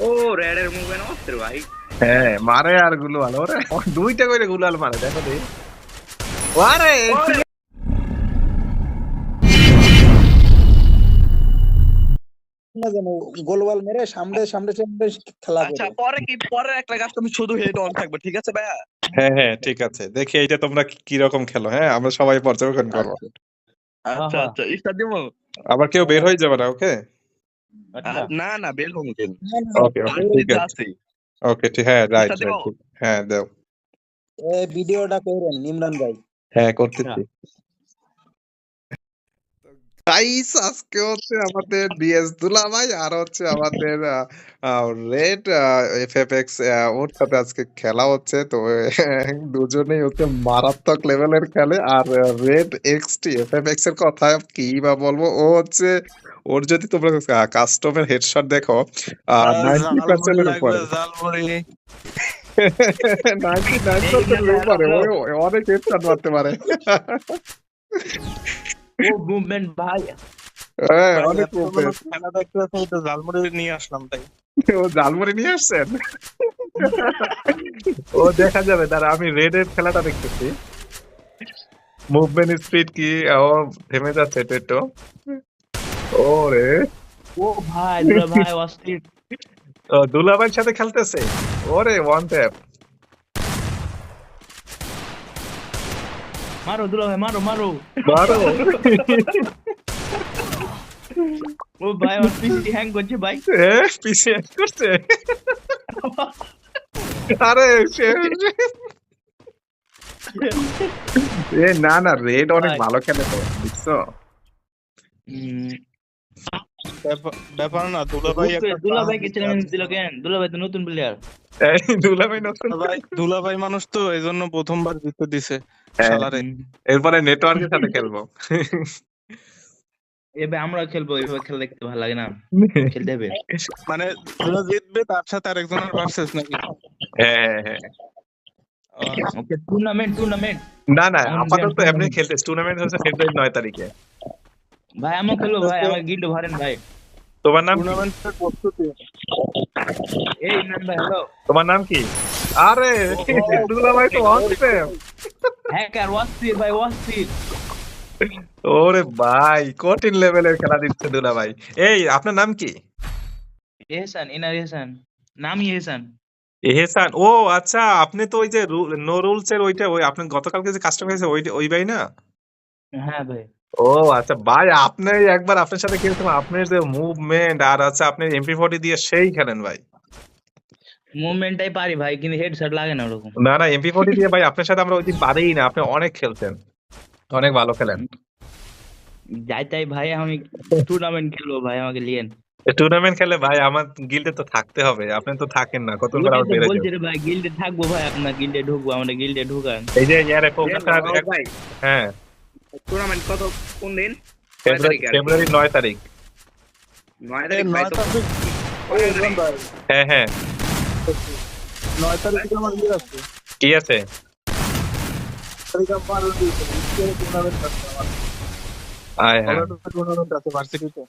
ও রেডের মুভমেন্ট অস্ত্র ভাই? হ্যাঁ মারে আর গুলাল ওরে। দুইটা করে গুলাল মারে দেখো দি আরে গোলওয়াল মেরে সামনে সামনে সামনে খেলা আচ্ছা পরে কি পরে একটা গাছ তুমি শুধু হেড অন থাকবে ঠিক আছে ভাইয়া? হ্যাঁ হ্যাঁ ঠিক আছে। দেখি এইটা তোমরা কি- কি রকম খেলো হ্যাঁ? আমরা সবাই পর্যবেক্ষণ করব। আচ্ছা আচ্ছা ইস্টার আবার কেউ বের হয়ে যাবে না ওকে? না না বের হব কেন ওকে ওকে ঠিক আছে। ওকে ঠিক হ্যাঁ রাইট আচ্ছা, রাইট হ্যাঁ দাও। এই ভিডিওটা করেন ইমরান ভাই। হ্যাঁ করতেছি। গাইস আজকে হচ্ছে আমাদের বিএস দুলাভাই আর হচ্ছে আমাদের রেড এফএফএক্স ওর সাথে আজকে খেলা হচ্ছে তো দুজনেই হচ্ছে মারাত্মক লেভেলের খেলে আর রেড এক্সটি এফএফএক্স এর কথা কি বা বলব ও হচ্ছে ওর যদি তোমরা কাস্টমের হেডশট দেখো নাইনটি পার্সেন্টের উপরে নাইনটি নাইন পার্সেন্টের উপরে ও অনেক হেডশট মারতে পারে ও মুভমেন্ট ভাই। হ্যাঁ অনেক movement। খেলা দেখতে দেখতে তো জালমুড়ি নিয়ে আসলাম তাই। ও জালমুড়ি নিয়ে আসছেন? ও দেখা যাবে দাঁড়া আমি রেড এর খেলাটা দেখতেছি। মুভমেন্ট স্পিড কি? ও থেমে যাচ্ছে একটু ও রে ও ভাই দুলা ভাই অস্থির। ও দুলাভাইয়ের সাথে খেলতেছে? ওরে ওয়ান ট্যাপ মারো দুলা ভাই মারো মারো মারো ও ভাই আমার পিসি হ্যাং করছে ভাই এ পিছিয়ে করছে আরে এ না না রেড অনেক ভালো খেলে তো বুঝছ ব্যাপার না দুলা ভাই ওকে, দুলা ভাই কে চ্যালেঞ্জ দিল কেন? দুলা ভাই তো নতুন প্লেয়ার দুলাভাই নতুন ভাই দুলা ভাই মানুষ তো এই জন্য প্রথমবার জিতে দিছে হ্যাঁ, শালারে এরপরে নেটওয়ার্কের সাথে খেলব। এবার আমরা খেলব এভাবে খেলা দেখতে ভালো লাগে না। খেলতে হবে। মানে দুলা জিতবে তার সাথে আরেকজনের ভার্সেস নাকি? হ্যাঁ হ্যাঁ ওকে টুর্নামেন্ট টুর্নামেন্ট না না আপাতত এমনি খেলতে টুর্নামেন্ট হচ্ছে ফেব্রুয়ারি নয় তারিখে। ভাই আমি খেলব ভাই আমার গিল্ড ভরেন ভাই। তোমার নাম কি? টুর্নামেন্টের প্রস্তুতি। এই নাম ভাই হ্যালো তোমার নাম কি? আরে দুলা ভাই তো অস্থির হ্যাকার ওয়াসির ভাই ওয়াসির ওরে ভাই কঠিন লেভেলের খেলা দিচ্ছে দুলা ভাই। এই আপনার নাম কি? এহসান এনার এহসান। নামই এহসান। এহসান ও আচ্ছা আপনি তো ওই যে নো রুলস এর ওইটা ওই আপনি গতকালকে যে কাস্টমার হয়েছে ওই ওই ভাই না? হ্যাঁ ভাই। ও আচ্ছা ভাই আপনি একবার আপনার সাথে খেলছিলাম আপনার যে মুভমেন্ট আর আচ্ছা আপনি এমপি ফোর্টি দিয়ে সেই খেলেন ভাই। মুভমেন্টটাই পারি ভাই কিন্তু হেডশট লাগে না ওরকম। না না এমপি ফর্টি দিয়ে ভাই আপনার সাথে আমরা ওই দিন পারিই না। আপনি অনেক খেলতেন অনেক ভালো খেলেন। যাই তাই ভাই আমি টুর্নামেন্ট খেলব ভাই আমাকে লিয়েন। টুর্নামেন্ট খেলে ভাই আমার গিল্ডে তো থাকতে হবে। আপনি তো থাকেন না কত করে আবার বেড়ে যাবে। ভাই গিল্ডে থাকব ভাই আপনার গিল্ডে ঢুকবো আমাদের গিল্ডে ঢুকান। এই যে ইয়ার ভাই। হ্যাঁ। টুর্নামেন্ট কত? কোন দিন? ফেব্রুয়ারি নয় তারিখ। নয় তারিখ? হ্যাঁ। হ্যাঁ নয় তারিখে আমার ইয়ে আছে। কি আছে? হ্যাঁ। টুর্নামেন্ট আছে ভার্সিটিতে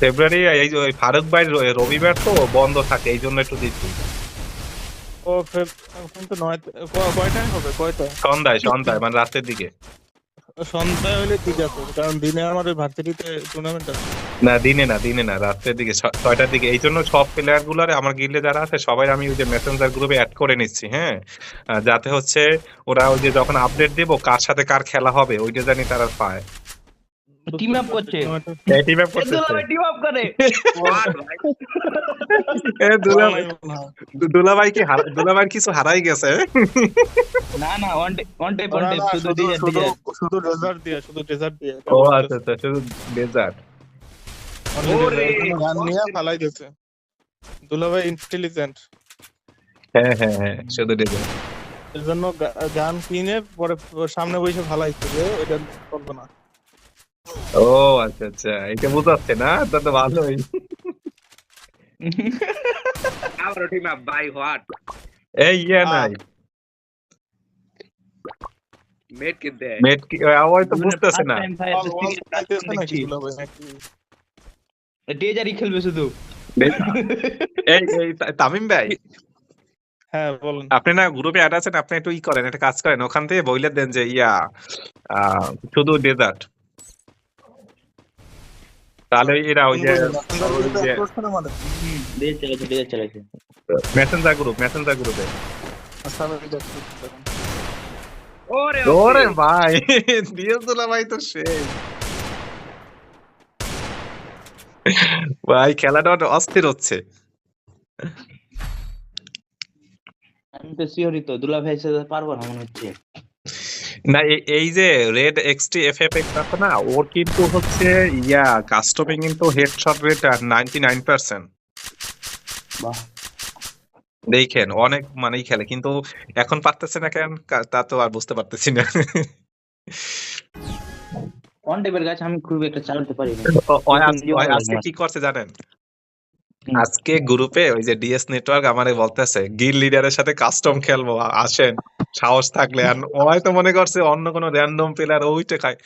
ফেব্রুয়ারি এই ফারুক ভাই রবিবার তো বন্ধ থাকে এই জন্য একটু দিচ্ছি। ও এখন তো নয় কয়টায় হবে? কয়টায় সন্ধ্যায় সন্ধ্যায় মানে রাতের দিকে। সন্ধ্যায় হলে ঠিক আছে কারণ দিনে আমার ওই ভার্সিটিতে টুর্নামেন্ট আছে। না দিনে না দিনে না রাতের দিকে ছয়টার দিকে। এই জন্য সব প্লেয়ার গুলারে আমার গিল্ডে যারা আছে সবাই আমি ওই যে মেসেঞ্জার গ্রুপে অ্যাড করে নিচ্ছি হ্যাঁ? যাতে হচ্ছে ওরা ওই যে যখন আপডেট দেবো কার সাথে কার খেলা হবে ওইটা জানি তারা পায়। টিম আপ করছে। টিম আপ করতেছে দুলা ভাই টিম আপ করে। এ দুলা দুলা ভাই কি হারা- দুলা ভাই কিছু হারাই গেছে। না না one one day one day শুধু ডিজার শুধু ডিজার শুধু ডেজার্ট দিয়ে শুধু ডেজার্ট দিয়ে। ও আচ্ছা আচ্ছা শুধু ডেজার্ট ওরে, গান নিয়ে ফালাই দিয়েছে। দুলাভাই ইন্টেলিজেন্ট হ্যাঁ হ্যাঁ হ্যাঁ শুধু ডেজার্ট এর জন্য গান কিনে পরে সামনে বসে ফালাইছে যে ওইটা চলবে না। ও আচ্ছা আচ্ছা। এটা বুঝাচ্ছে না? তা তো ভালোই। By what? এই ইয়ে নাই। মেট দে। মেট কি তো বুঝতেছে না। বল বল খাইতেছে নাকি দুলাভাই নাকি? ডেজারই খেলবে শুধু। এই এই তামিম ভাই। হ্যাঁ বলেন। আপনি না গ্রুপে অ্যাড আছেন আপনি একটু ই করেন একটা কাজ করেন। ওখান থেকে বইলে দেন যে ইয়া আহ, শুধু ডেজার্ট তাহলে এরা ওই যে দিয়ে দিয়ে মেসেঞ্জার গ্রুপ মেসেঞ্জার গ্রুপে। ওরে ভাই দিয়াজুলা ভাই তো সেই ভাই খেলাটা অনেক অস্থির হচ্ছে। আমি তো শিওরই তো দুলা ভাই সাথে পারব না মনে হচ্ছে। না এই যে red XT F F X আছে না ওর কিন্তু হচ্ছে ইয়া কাস্টমে কিন্তু headshot rate ninety nine percent দেখেন অনেক মানেই খেলে কিন্তু এখন পারতেছে না কেন? তা তো আর বুঝতে পারতেছি না। টাইপের গাছ আমি খুব একটা চালাতে পারি আজকে কি করছে জানেন? আজকে গ্রুপে ওই যে ডিএস নেটওয়ার্ক আমারে বলতেছে গিল লিডারের সাথে কাস্টম খেলব আসেন। সাহস থাকলে। আর হয়তো মনে করছে অন্য কোনো র্যান্ডম প্লেয়ার ওইটা খায়।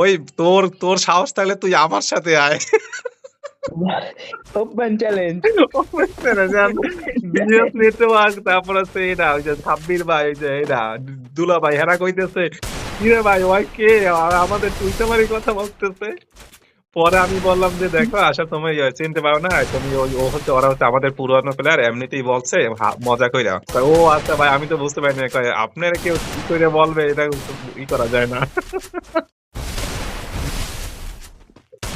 ওই তোর তোর সাহস থাকলে তুই আমার সাথে আয়। ওপেন চ্যালেঞ্জ তারপর এটা ওই যে সাব্বির ভাই ওই যে এটা দুলা ভাই হেরা কইতেছে ভাই ওই কে? আমাদের টুইটামারি কথা বলতেছে। পরে আমি বললাম যে দেখো আশা তুমি চিনতে পারো না তুমি ওই ও হচ্ছে ওরা হচ্ছে আমাদের পুরনো প্লেয়ার এমনিতেই বলছে হা- মজা কইরা। কয়, ও আচ্ছা ভাই আমি তো বুঝতে পারিনি কয় আপনারা কেউ কি করে বলবে? এটা ই করা যায় না।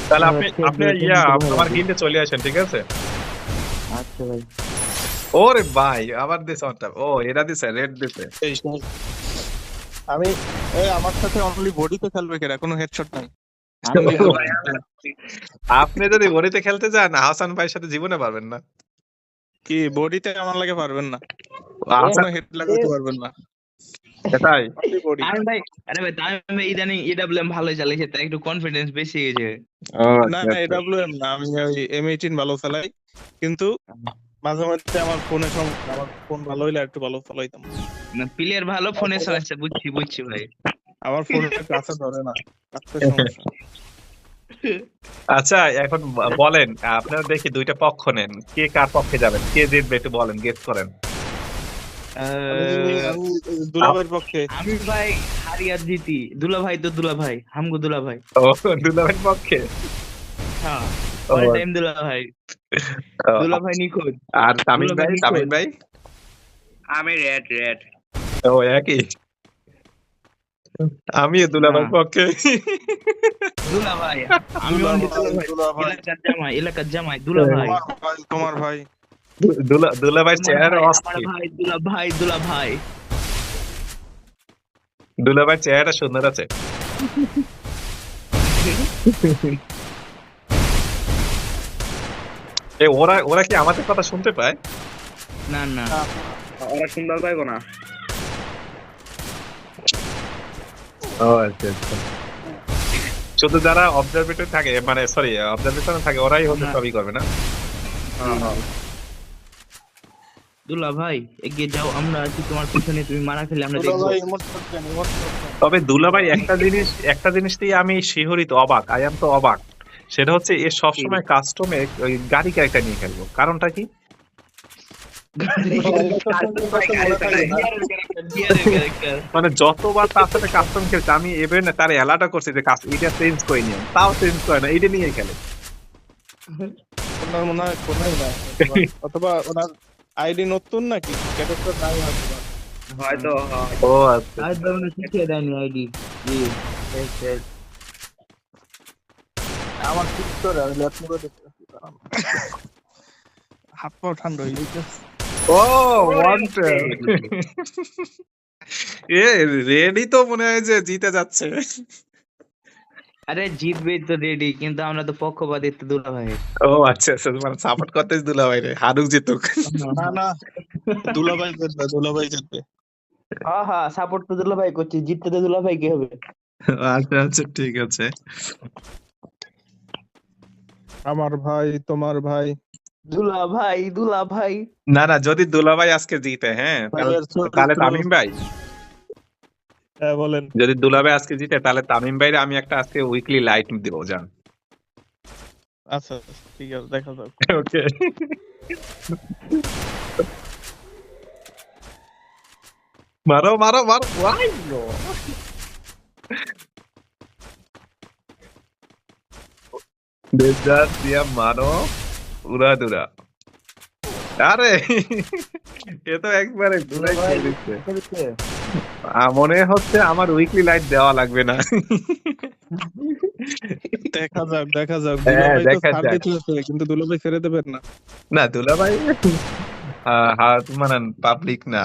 তাহলে আপনি আপনি ইয়া আমার গিল্ডে চলে আসেন ঠিক আছে? আচ্ছা ভাই। ওরে ভাই আবার দিছে ওটা ও এরা দিছে রেড দিছে। এই আমি এই আমার সাথে অনলি বডিতে খেলবে কেরা? কোনো হেডশট নাই। আপনি যদি বড়িতে খেলতে যান হাসান ভাইয়ের সাথে জীবনে পারবেন না। কি বডিতে আমার লাগে পারবেন না? হেড লাগাতে পারবেন না। বডি। আমি ভাই আরে ভাই তামিম ভাই ইদানিং ইডব্লিউএম ভালো চালিয়েছে তাই একটু কনফিডেন্স বেশি গেছে না না এডব্লিউএম না আমি ওই এম এইটিন ভালো চালাই কিন্তু মাঝে মাঝে আমার ফোনে সমস্যা আমার ফোন ভালো হইলে একটু ভালো চালাইতাম। না প্লেয়ার ভালো ফোনে সমস্যা বুঝছি বুঝছি ভাই। আমার ফোনে কাছে ধরে না। আচ্ছা এখন বলেন আপনারা দেখি দুইটা পক্ষ নেন। কে কার পক্ষে যাবেন? কে জিতবে একটু বলেন গেস করেন। দুলাভাইয়ের পক্ষে। আমি ভাই হারিয়ার জিতি। দুলা ভাই তো দুলা ভাই হামগো দুলা ভাই ও দুলাভাইয়ের পক্ষে? হ্যাঁ অল টাইম দুলা ভাই ও, নিখোঁজ। আর তামিম ভাই তামিম ভাই? আমি রেড রেড ও একই। আমি দুলাভাইয়ের না। পক্ষে দুলা ভাই আমি দুলা ভাই, দুলা ভাই দুলা এলাকার জামাই এলাকার জামাই দুলা ভাই তোমার ভাই। দুলা আমার চেহারা অস্থির। ভাই দুলা ভাই দুলা ভাই দুলাভাইয়ের চেহারা সুন্দর আছে। এ ওরা ওরা কি আমাদের কথা শুনতে পায়? না। না ওরা সুন্দর পাইবো না। ও আচ্ছা আচ্ছা। শুধু যারা অবজারভেটর থাকে মানে সরি অবজারভেশন থাকে ওরাই হচ্ছে না। সবই করবে না? দুলা ভাই এগিয়ে যাও আমরা আছি তোমার পিছনে তুমি মারা খেলে আমরা দেখব। তবে দুলাভাই একটা জিনিস একটা জিনিস দিয়ে আমি শিহরিত অবাক আই এম তো অবাক। সেটা হচ্ছে এ সবসময় কাস্টমে ওই গাড়ি ক্যারেক্টার নিয়ে খেলব। কারণটা কি? মানে যতবার তার সাথে কাস্টম খেলছে আমি এবার না তার এলাটা করছি যে কাস্ট এটা চেঞ্জ করে নিয়ে তাও চেঞ্জ করে না এটা নিয়ে খেলে। ওনার মনে হয় কোনাই না অথবা ওনার আইডি নতুন নাকি? ক্যারেক্টার নাই হয়তো হয়। ও আচ্ছা। শিখিয়ে দেয়নি আইডি? আমার ঠিক করে আমি দাঁড়ান। হাত পাও ঠান্ডা হয়ে গেছে। ও ওয়ান্টেড এ রেডি তো মনে হয় যে জিতে যাচ্ছে আরে জিতবে তো রেডি কিন্তু আমরা তো পক্ষপাতী তো দুলা ভাই। ও আচ্ছা আচ্ছা মানে সাপোর্ট করতে দুলা ভাই রে হারুক জিতুক। না না দুলাভাই জিতবে দুলাভাই জিতবে। হ্যাঁ হ্যাঁ সাপোর্ট তো দুলা ভাই করছি জিততে তো দুলা ভাই কি হবে? আচ্ছা আচ্ছা ঠিক আছে। আমার ভাই তোমার ভাই। দুলা ভাই দুলা ভাই না না যদি দুলাভাই আজকে জিতে হ্যাঁ তাহলে ভাইয়ের চরিত্র- তাহলে তামিম ভাই। হ্যাঁ বলেন। যদি দুলাভাই আজকে জিতে তাহলে তামিম ভাইরে আমি একটা আজকে উইকলি লাইট দিব জান। আচ্ছা আচ্ছা, ঠিক আছে দেখা যাক। ওকে মারো মারো মারো ওয়াই গো বেজার দিয়া মারো। উড়া দুরা আরে এ তো একবারে ঘুরাই খেয়ে দিচ্ছে মনে হচ্ছে আমার উইকলি লাইট দেওয়া লাগবে না। দেখা যাক দেখা যাক। হ্যাঁ, দুলাভাই দেখা যাক। কিন্তু দুলাভাই ছেড়ে দেবেন না। না দুলা ভাই হাত মানান পাবলিক না।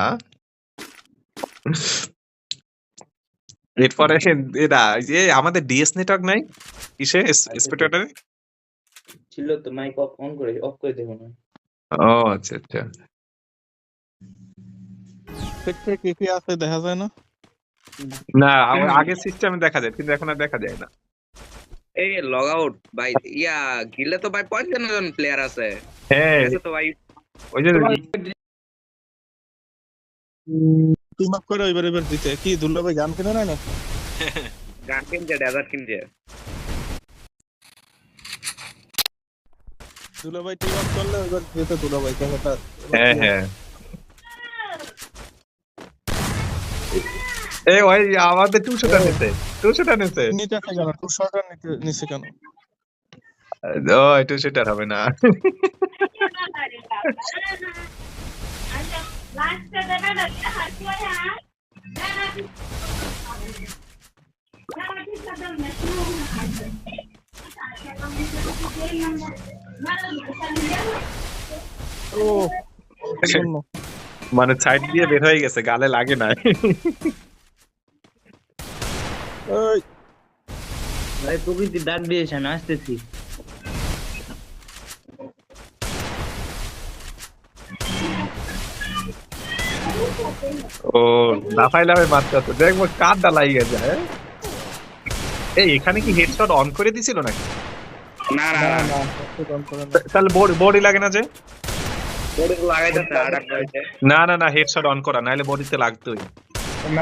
এরপরে যে আমাদের ডিএস নেটওয়ার্ক নাই? কিসে? স্পেক্টেটরে ছিল তো মাইক অফ অন করে অফ করে দেবো না। ও আচ্ছা আচ্ছা। পেটে কে কে আছে দেখা যায় না? না আগে- সিস্টেমে দেখা যায় কিন্তু এখন আর দেখা যায় না। এই লগ আউট ভাই ইয়া গিলে তো ভাই পঞ্চান্ন জন প্লেয়ার আছে। হ্যাঁ। তো ভাই। ওই যে টিম আপ করে এবার এবার দিতে কি দুলাভাই গান কিনে নেয় না গান কিনছে ডেজার্ট কিনছে। দুলাভাই টিম আপ করলে এবার যেতে দুলাভাই কথাটা হ্যাঁ হ্যাঁ। এই ওই আমাদের টুশোটা নিতে টুশোটা নিতে নিতে আছে কেন? টু শর্ট নিতে নিছে কেন? ও হবে না। ও মানে সাইড দিয়ে বের হয়ে গেছে গালে লাগে না এই, ভাই প্রকৃতি ডাক দিয়েছে আমি আসতেছি। ও লাফাই লাফাই মারতে হতো দেখব কারটা ডালাই গেছে হ্যাঁ? এই এখানে কি হেডশট অন করে দিছিল নাকি? না না না। তাহলে বডি লাগে না যে? বডি লাগাইতেছে আডার না না না হেডশট অন করা নাহলে বডিতে লাগতোই।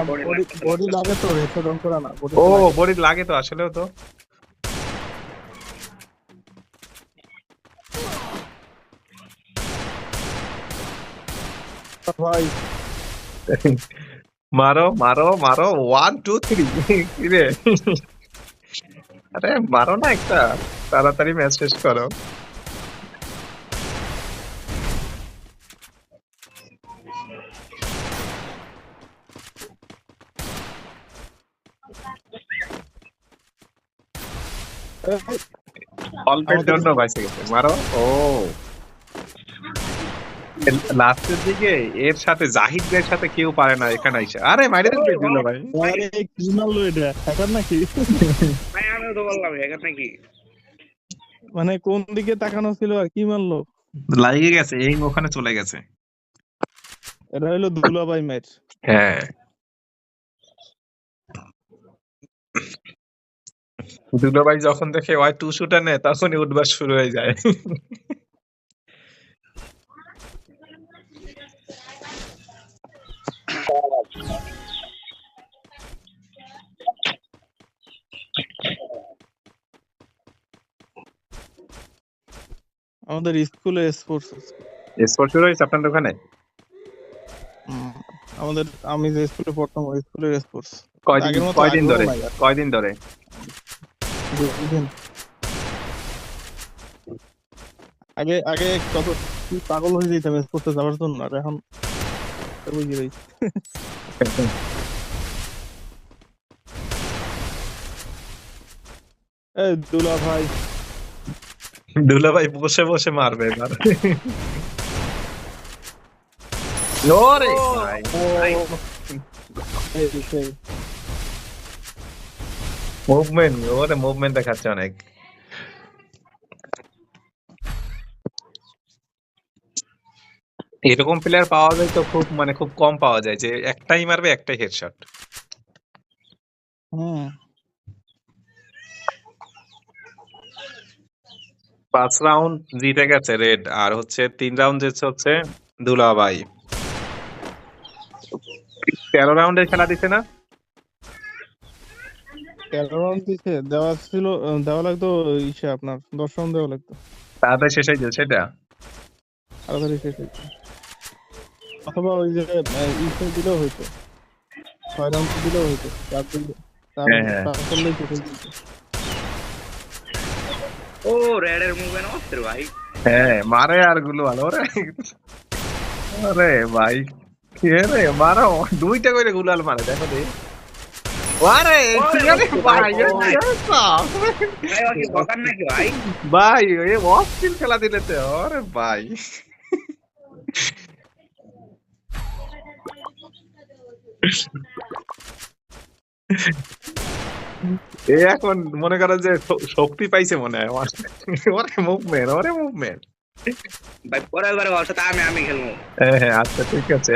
বডি। বডি লাগে তো হেডশট অন করা না ও বডি লাগে। তো আসলেও তো। ভাই। মারো মারো মারো ওয়ান টু থ্রি আরে মারো না একটা। তাড়াতাড়ি ম্যাচ শেষ করো এই, অল্পের জন্য বাইসে গেছে মারো। ও। লাস্টের দিকে এর সাথে সাথে কেউ পারে না এখানে আইসা আরে মাইরে দিল ভাই। আরে কি মারলো এটা? হ্যাকার নাকি? ভাই আমিও তো বললাম এখানে নাকি মানে কোন দিকে তাকানো ছিল আর কি মারলো? লাগিয়ে গেছে এই ওখানে চলে গেছে। এটা হলো দুলাভাই ম্যাচ হ্যাঁ। দুটো ভাই যখন দেখে ওয়াই টু শুটার নেয় তখনই উঠবার শুরু হয়ে যায়। আমাদের স্কুলে স্পোর্টস স্পোর্ট শুরু হয়েছে আপনার দোকানে আমাদের আমি যে স্কুলে পড়তাম ওই স্কুলের স্পোর্টস কয়দিন কয়দিন ধরে? কয়দিন ধরে? আগে আগে কত কি পাগল হয়ে যেতাম স্পোর্টসে যাওয়ার জন্য আর এখন বুঝি ভাই এই দুলা ভাই। দুলা ভাই বসে বসে মারবে এবার। ওরে মুভমেন্ট ওরে মুভমেন্ট দেখাচ্ছে অনেক। এরকম প্লেয়ার পাওয়া যায় তো খুব মানে খুব কম পাওয়া যায় যে একটাই মারবে একটাই হেডশট হুম। পাঁচ রাউন্ড জিতে গেছে রেড আর হচ্ছে তিন রাউন্ড জিতছে হচ্ছে দুলাভাই। তেরো রাউন্ডের খেলা দিছে না? তেরো রাউন্ড দিছে দেওয়া ছিল দেওয়া লাগতো ইসে আপনার দশ রাউন্ড দেওয়া লাগতো। তাড়াতাড়ি শেষ হয়ে যাবে সেটা তাড়াতাড়ি শেষ হইতো অথবা ওই যে ইসে দিলেও হইতো। ছয় রাউন্ড দিলেও হইতো। চার দিলে চার হ্যাঁ, হ্যাঁ। চার করলেই শেষ হয়ে যেত। ও রেডের মুভমেন্ট অস্ত্র ভাই হ্যাঁ মারে আরগুলো ভালো রে আরে ভাই কে রে মারো দুইটা করে গুলাল মারে দেখো দে আরে ভাই ভাই এ অস্থির খেলা দিলে তো আরে ভাই এ এখন মনে করো যে শক্তি পাইছে মনে হয় আমার। ওরে মুভমেন্ট ওরে মুভমেন্ট ভাই পরের বারে ওর সাথে আমি আমি খেলব। হ্যাঁ হ্যাঁ আচ্ছা ঠিক আছে।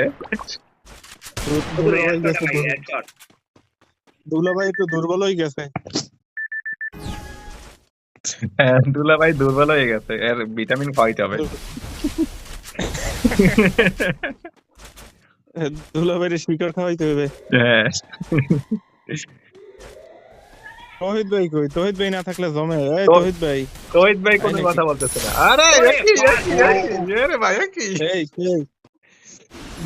দুলাভাই একটু দুর্বল হয়ে গেছে। হ্যাঁ দুলা ভাই দুর্বল হয়ে গেছে। এর ভিটামিন খাওয়াইতে হবে। দুলাভাইয়ের শিকার খাওয়াইতে হবে। হ্যাঁ। তহিদ ভাই কই? তহিদ ভাই না থাকলে জমে। এই তহিদ ভাই। রোহিত ভাই কোনো কথা বলতেছে না। আরে একই ভাই, একই একই। ভাই একই। এই কে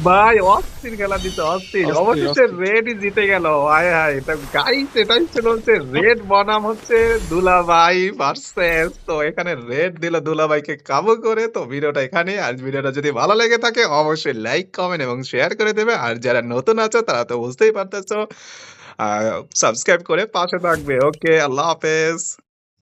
ভাই অস্থির খেলা দিতে অস্থির। অবশেষে রেডই জিতে গেল। হায় হায় এটা গাইস এটাই ছিল হচ্ছে রেড বনাম হচ্ছে দুলাভাই ভার্সেস তো এখানে রেড দিল দুলাভাইকে কাবু করে। তো ভিডিওটা এখানে। আর ভিডিওটা যদি ভালো লেগে থাকে অবশ্যই লাইক কমেন্ট এবং শেয়ার করে দেবে। আর যারা নতুন আছো তারা তো বুঝতেই পারতেছো। সাবস্ক্রাইব করে পাশে থাকবে। ওকে আল্লাহ হাফেজ।